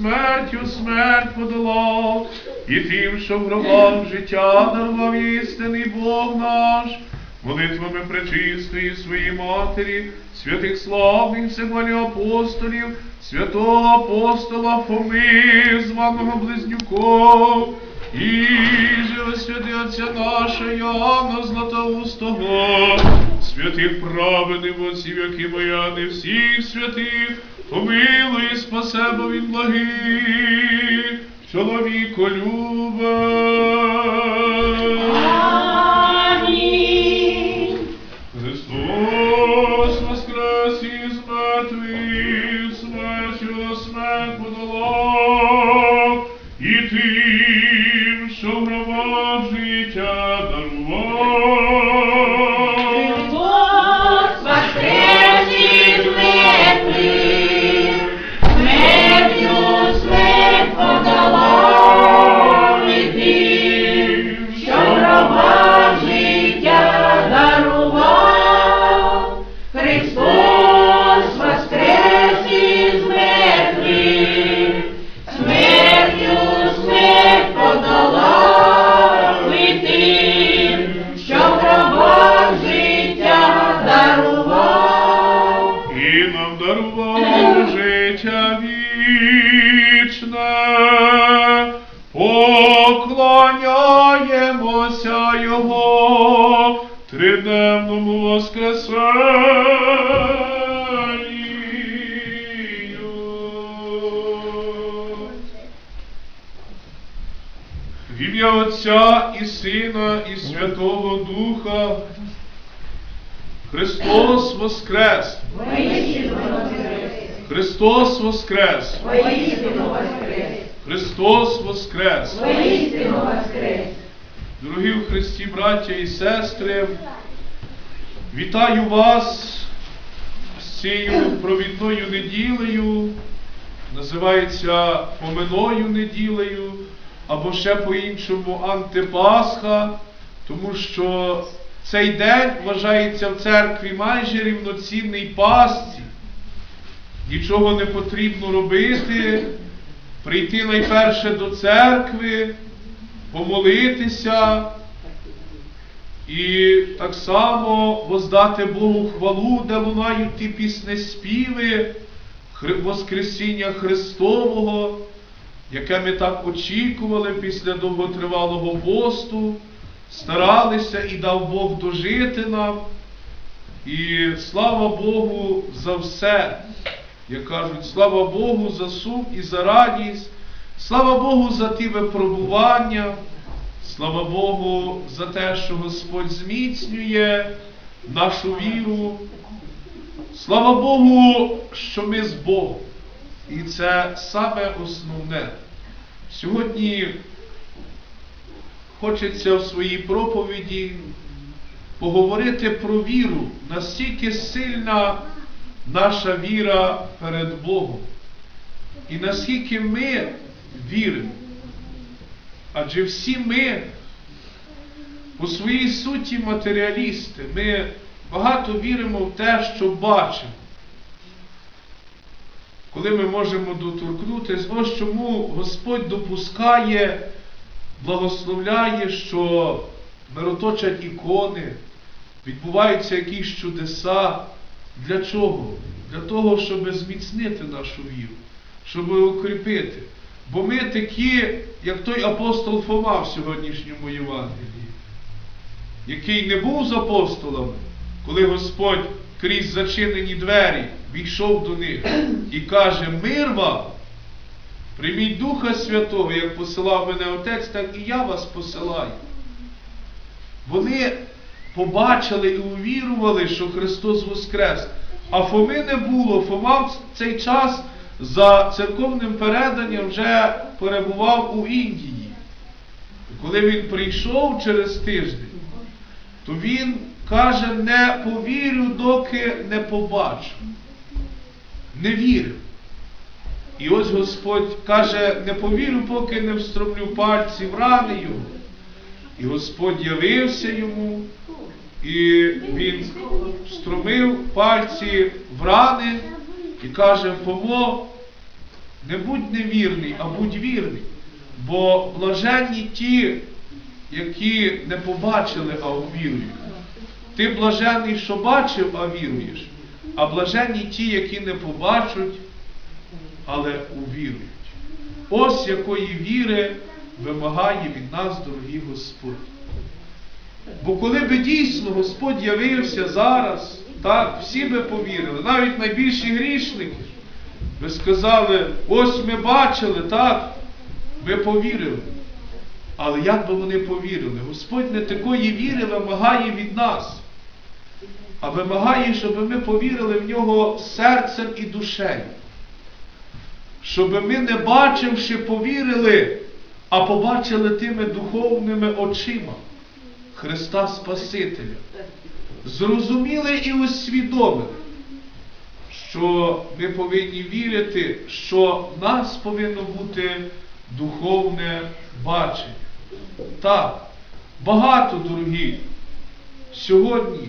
смертю смерть подолав, і тим, що в гробах життя дарував істинний Бог наш, молитвами пречистої своїй матері, святих славних всехвалі апостолів, святого апостола Фоми, званого Близнюком, і живе святий Отця наша Яна Златоустого, святих праведних отців, які бояни всіх святих, помилуй, спасе, бо він благий, чоловіко любе. Христос Воскрес! Христос Воскрес! Христос Воскрес! Воскрес! Дорогі в Христі, браття і сестри, вітаю вас з цією провідною неділею, називається поминою неділею, або ще по-іншому антипасха, тому що цей день вважається в церкві майже рівноцінний Пасці. Нічого не потрібно робити, прийти найперше до церкви, помолитися і так само воздати Богу хвалу, де лунають ті піснеспіви Хри- Воскресіння Христового, яке ми так очікували після довготривалого посту, старалися і дав Бог дожити нам. І слава Богу за все. Як кажуть, слава Богу за сум і за радість, слава Богу за ті випробування, слава Богу за те, що Господь зміцнює нашу віру. Слава Богу, що ми з Богом. І це саме основне. Сьогодні хочеться в своїй проповіді поговорити про віру, наскільки сильна наша віра перед Богом. І наскільки ми віримо. Адже всі ми у своїй суті матеріалісти, ми багато віримо в те, що бачимо. Коли ми можемо доторкнутися, ось чому Господь допускає, благословляє, що мироточать ікони, відбуваються якісь чудеса. Для чого? Для того, щоб зміцнити нашу віру, щоб укріпити. Бо ми такі, як той апостол Фома в сьогоднішньому Євангелії, який не був з апостолами, коли Господь крізь зачинені двері війшов до них і каже: Мир вам, прийміть Духа Святого, як посилав мене Отець, так і я вас посилаю. Вони побачили і увірували, що Христос Воскрес. А Фоми не було. Фома в цей час за церковним переданням вже перебував у Індії. І коли він прийшов через тиждень, то він каже, не повірю, доки не побачу. Не вірив. І ось Господь каже, не повірю, поки не встромлю пальці в рани його. І Господь явився йому, і він встромив пальці в рани і каже, Фомо, Не будь невірний, а будь вірний. Бо блаженні ті, які не побачили, а увірують. Ти блаженний, що бачив, а віруєш. А блаженні ті, які не побачать, але увірують. Ось якої віри вимагає від нас, дорогий Господь. Бо коли би дійсно Господь явився зараз, так, всі би повірили, навіть найбільші грішники, ви сказали, ось ми бачили, так, ви повірили. Але як би вони повірили? Господь не такої віри вимагає від нас, а вимагає, щоб ми повірили в нього серцем і душею. Щоб ми, не бачивши, повірили, а побачили тими духовними очима Христа Спасителя. Зрозуміли і усвідомили, що ми повинні вірити, що в нас повинно бути духовне бачення. Так, багато, дорогі, сьогодні,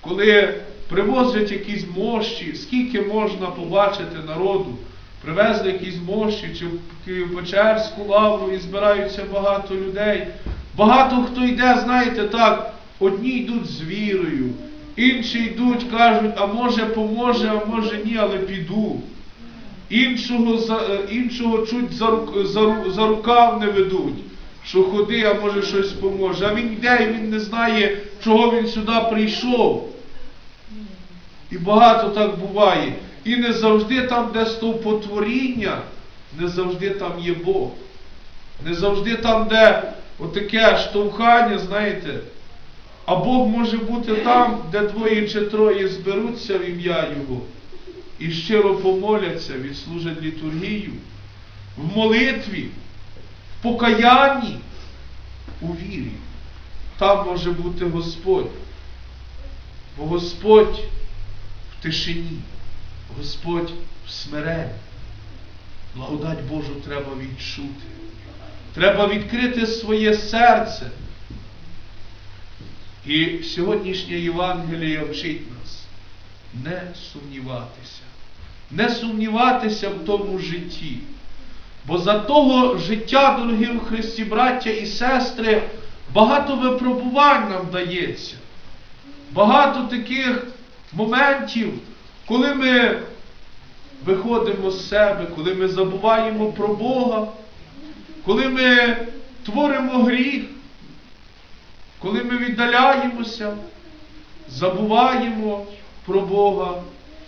коли привозять якісь мощі, скільки можна побачити народу, привезли якісь мощі чи в Києво-Печерську лавру і збираються багато людей. Багато хто йде, знаєте, так, одні йдуть з вірою, інші йдуть, кажуть, а може поможе, а може ні, але піду. Іншого, е, іншого чуть за, за, за рукав не ведуть, що ходи, а може щось поможе. А він йде і він не знає, чого він сюди прийшов. І багато так буває. І не завжди там, де стовпотворіння, не завжди там є Бог. Не завжди там, де отаке штовхання, знаєте. А Бог може бути там, де двоє чи троє зберуться в ім'я Його і щиро помоляться, відслужать літургію, в молитві, в покаянні, у вірі. Там може бути Господь. Бо Господь в тишині, Господь в смиренні. Благодать Божу треба відчути. Треба відкрити своє серце. І сьогоднішнє Євангеліє вчить нас не сумніватися. Не сумніватися в тому житті. Бо за того життя, дорогі в Христі, браття і сестри, багато випробувань нам дається. Багато таких моментів, коли ми виходимо з себе, коли ми забуваємо про Бога, коли ми творимо гріх, коли ми віддаляємося, забуваємо про Бога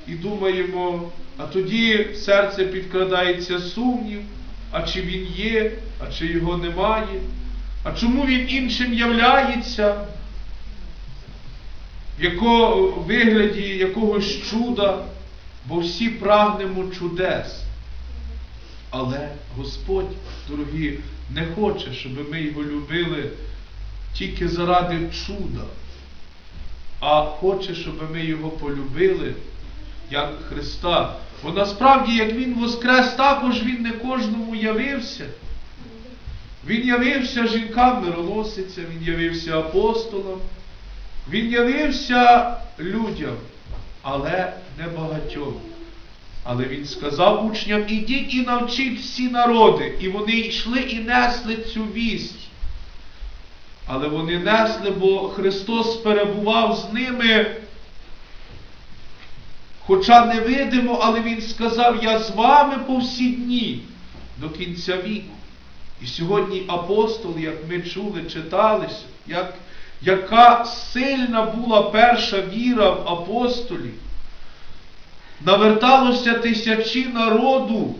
і думаємо, а тоді в серце підкрадається сумнів, а чи він є, а чи його немає, а чому він іншим являється, в якого вигляді якогось чуда, бо всі прагнемо чудес. Але Господь, дорогі, не хоче, щоб ми його любили тільки заради чуда, а хоче, щоб ми його полюбили як Христа. Бо насправді, як Він воскрес, також Він не кожному явився. Він явився жінкам мироносицям, Він явився апостолам, Він явився людям, але не багатьом. Але він сказав учням, ідіть і навчіть всі народи. І вони йшли і несли цю вість. Але вони несли, бо Христос перебував з ними, хоча невидимо, але Він сказав, я з вами по всі дні до кінця віку. І сьогодні апостол, як ми чули, читалися, як, яка сильна була перша віра в апостолів. Наверталося тисячі народу,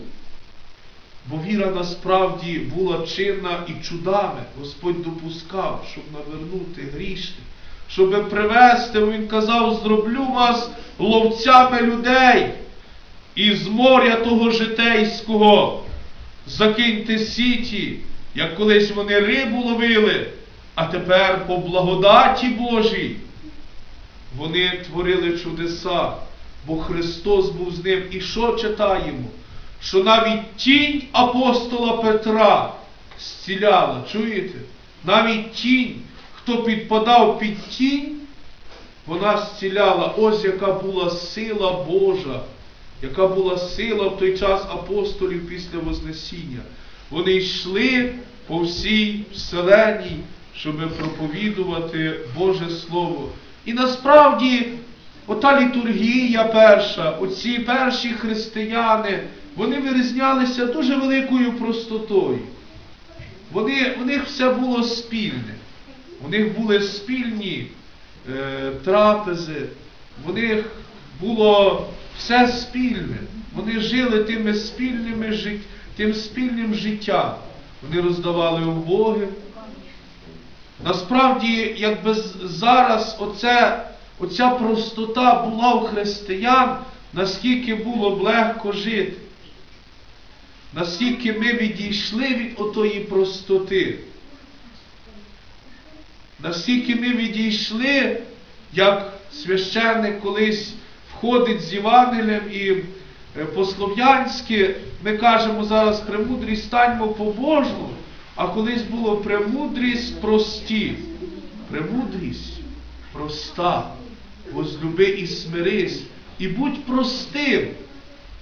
бо віра насправді була чинна і чудами. Господь допускав, щоб навернути грішних, щоб привести, бо Він казав, зроблю вас ловцями людей із моря того житейського. Закиньте сіті, як колись вони рибу ловили, а тепер по благодаті Божій вони творили чудеса, бо Христос був з ним. І що читаємо? Що навіть тінь апостола Петра зціляла. Чуєте? Навіть тінь, хто підпадав під тінь, вона зціляла. Ось яка була сила Божа яка була сила в той час апостолів після Вознесіння. Вони йшли по всій вселеній, щоб проповідувати Боже Слово. І насправді, ота літургія перша, оці перші християни, вони вирізнялися дуже великою простотою. Вони, у них все було спільне. У них були спільні е, трапези, у них було все спільне. Вони жили тими спільними тим спільним життям. Вони роздавали убогим. Насправді, якби зараз оце, оця простота була у християн, наскільки було б легко жити. Наскільки ми відійшли від отої простоти. Наскільки ми відійшли, як священник колись входить з Євангелієм і е, по-слов'янськи ми кажемо зараз премудрість станьмо побожну, а колись було премудрість прості. Премудрість проста, возлюби і смирись, і будь простим,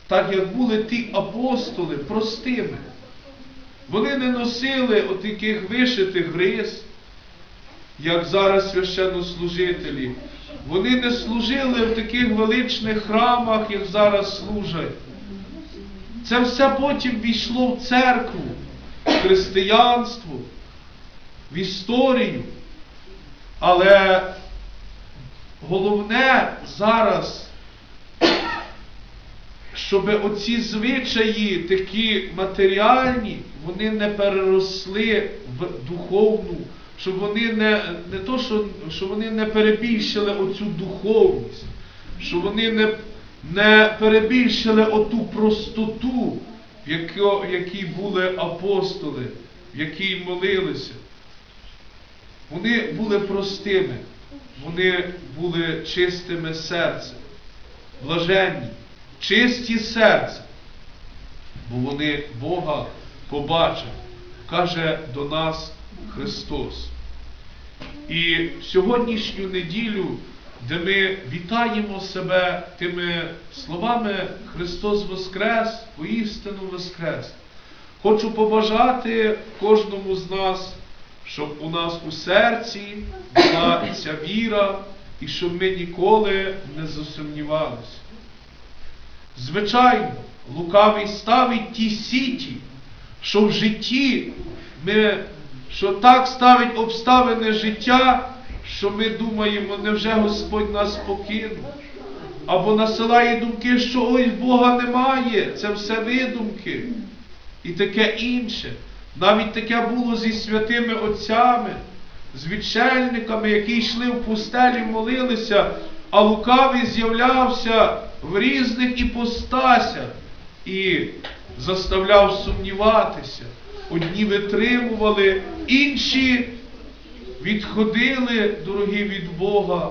так як були ті апостоли простими. Вони не носили отаких вишитих рис, як зараз священнослужителі. Вони не служили в таких величних храмах, як зараз служать. Це все потім війшло в церкву, в християнство, в історію. Але головне зараз, щоб оці звичаї такі матеріальні, вони не переросли в духовну, щоб вони не, не то, що, що вони не перебільшили оцю духовність, щоб вони не, не перебільшили оту простоту, в якій були апостоли, в якій молилися. Вони були простими, вони були чистими серцем, блаженні, чисті серцем, бо вони Бога побачать, каже до нас Христос. І сьогоднішню неділю, де ми вітаємо себе тими словами Христос Воскрес, поістину Воскрес, хочу побажати кожному з нас, щоб у нас у серці була ця віра, і щоб ми ніколи не засумнівалися. Звичайно, лукавий ставить ті сіті, що в житті ми, що так ставить обставини життя, що ми думаємо, невже Господь нас покинув? Або насилає думки, що ой, Бога немає, це все видумки. І таке інше. Навіть таке було зі святими отцями, з відшельниками, які йшли в пустелі, молилися, а лукавий з'являвся в різних іпостасях і заставляв сумніватися. Одні витримували, інші відходили, дорогі від Бога.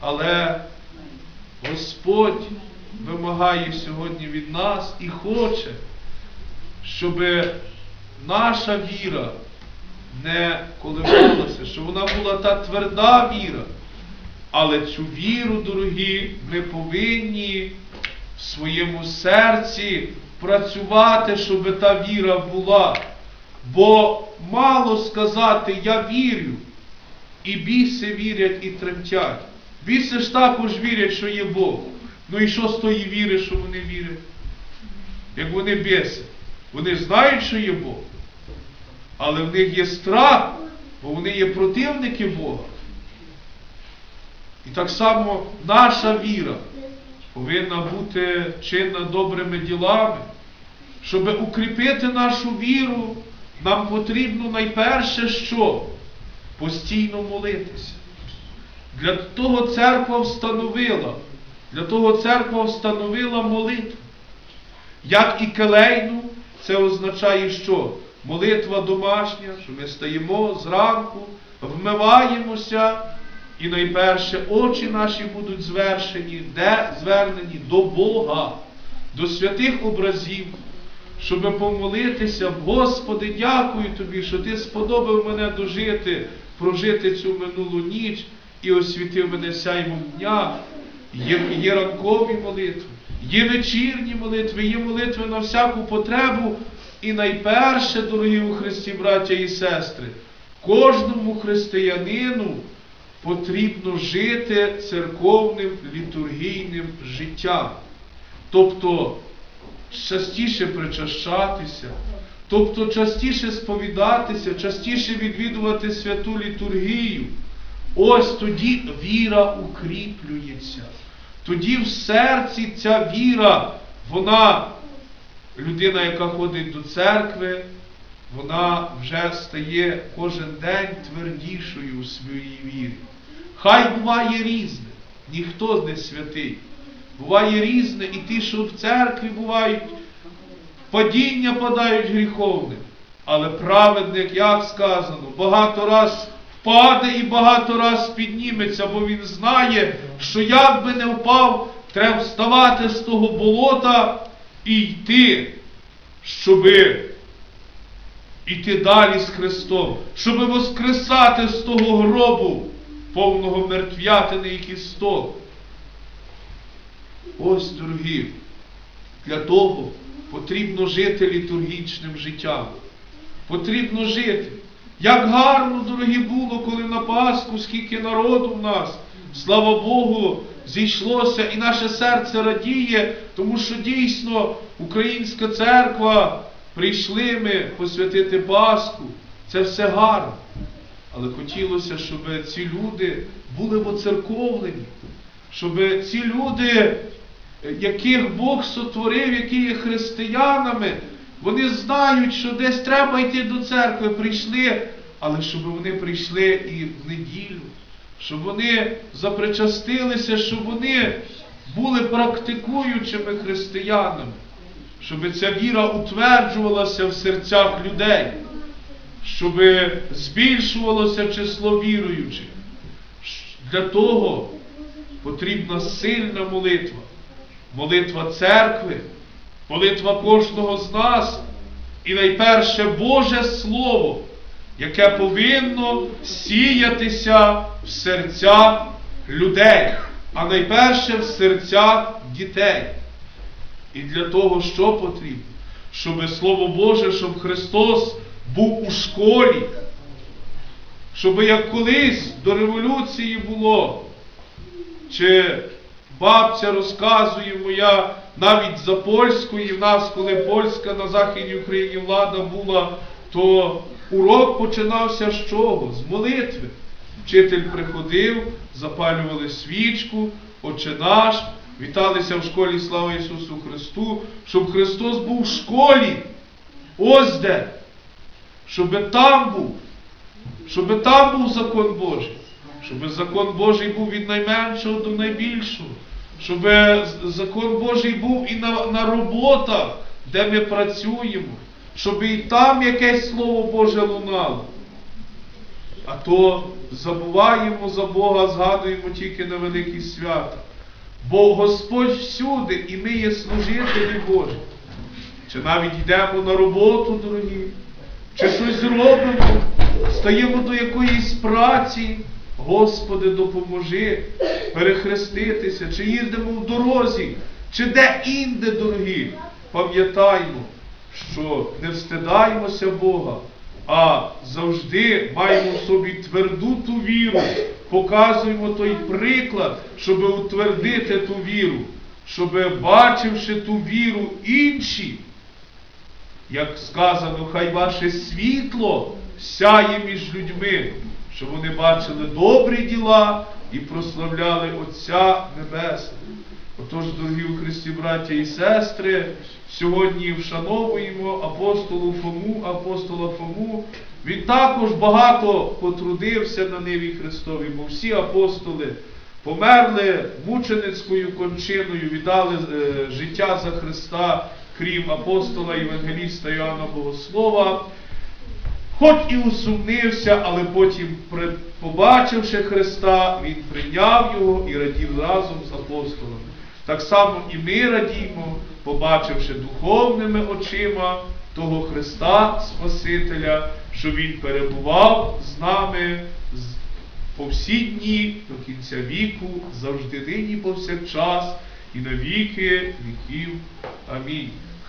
Але Господь вимагає сьогодні від нас і хоче, щоб наша віра не коливалася, щоб вона була та тверда віра. Але цю віру, дорогі, ми повинні в своєму серці працювати, щоб та віра була. Бо мало сказати я вірю, і біси вірять і тремтять. Біси ж також вірять, що є Бог. Ну і що з тої віри, що вони вірять? Як вони біси? Вони знають, що є Бог. Але в них є страх, бо вони є противники Бога. І так само наша віра повинна бути чинна добрими ділами. Щоб укріпити нашу віру, нам потрібно найперше що? Постійно молитися. Для того церква встановила, для того церква встановила молитву. Як і келейну, це означає що? Молитва домашня, що ми стаємо зранку, вмиваємося, і найперше очі наші будуть звершені, де звернені до Бога, до святих образів, щоб помолитися, Господи, дякую Тобі, що Ти сподобав мене дожити, прожити цю минулу ніч і освітив мене сяймом дня. Є, є ранкові молитви, Є вечірні молитви, є молитви на всяку потребу. І найперше, дорогі у Христі, браття і сестри, кожному християнину потрібно жити церковним літургійним життям. Тобто частіше причащатися, тобто частіше сповідатися, частіше відвідувати святу літургію. Ось тоді віра укріплюється. Тоді в серці ця віра, вона, людина, яка ходить до церкви, вона вже стає кожен день твердішою у своїй вірі. Хай буває різне, ніхто не святий. Буває різне, і ті, що в церкві бувають, падіння падають гріховне. Але праведник, як сказано, багато раз впаде і багато раз підніметься, бо він знає, що як би не впав, треба вставати з того болота і йти, щоби іти далі з Христом, щоби воскресати з того гробу, повного мертвятини і кісток. Ось, дорогі, для того потрібно жити літургічним життям. Потрібно жити. Як гарно, дорогі, було, коли на Пасху, скільки народу в нас, слава Богу, зійшлося і наше серце радіє, тому що дійсно українська церква прийшли ми посвятити Пасху. Це все гарно. Але хотілося, щоб ці люди були воцерковлені, щоб ці люди, яких Бог сотворив, які є християнами, вони знають, що десь треба йти до церкви, прийшли, але щоб вони прийшли і в неділю, щоб вони запричастилися, щоб вони були практикуючими християнами, щоб ця віра утверджувалася в серцях людей, щоб збільшувалося число віруючих. Для того потрібна сильна молитва, молитва церкви, молитва кожного з нас і найперше Боже Слово, яке повинно сіятися в серця людей, а найперше в серцях дітей. І для того, що потрібно? Щоб Слово Боже, щоб Христос був у школі, щоб як колись до революції було, чи бабця розказує моя навіть за польської, в нас, коли польська на Західній Україні влада була, то урок починався з чого? З молитви. Вчитель приходив, запалювали свічку, Отче наш, віталися в школі Слава Ісусу Христу, щоб Христос був в школі. Ось де. Щоб там був. Щоб там був закон Божий. Щоб закон Божий був від найменшого до найбільшого. Щоб закон Божий був і на, на роботах, де ми працюємо. Щоб і там якесь Слово Боже лунало. А то забуваємо за Бога, згадуємо тільки на великі свята. Бо Господь всюди, і ми є служителі Божі. Чи навіть йдемо на роботу, дорогі, чи щось робимо, стаємо до якоїсь праці, Господи, допоможи перехреститися, чи їздимо в дорозі, чи де інде, дорогі. Пам'ятаймо, що не встидаємося Бога, а завжди маємо в собі тверду ту віру, показуємо той приклад, щоб утвердити ту віру, щоб, бачивши ту віру інші, як сказано, хай ваше світло сяє між людьми, щоб вони бачили добрі діла і прославляли Отця Небесного. Отож, дорогі у Христі, браття і сестри, сьогодні вшановуємо апостолу Фому, апостола Фому. Він також багато потрудився на Ниві Христові, бо всі апостоли померли мученицькою кончиною, віддали е, життя за Христа, крім апостола Євангеліста Іоанна Богослова. Хоч і усумнився, але потім, побачивши Христа, він прийняв його і радів разом з апостолами. Так само і ми радімо, побачивши духовними очима того Христа Спасителя, що Він перебував з нами по всі дні до кінця віку, завжди нині повсякчас, і на віки віків. Амінь.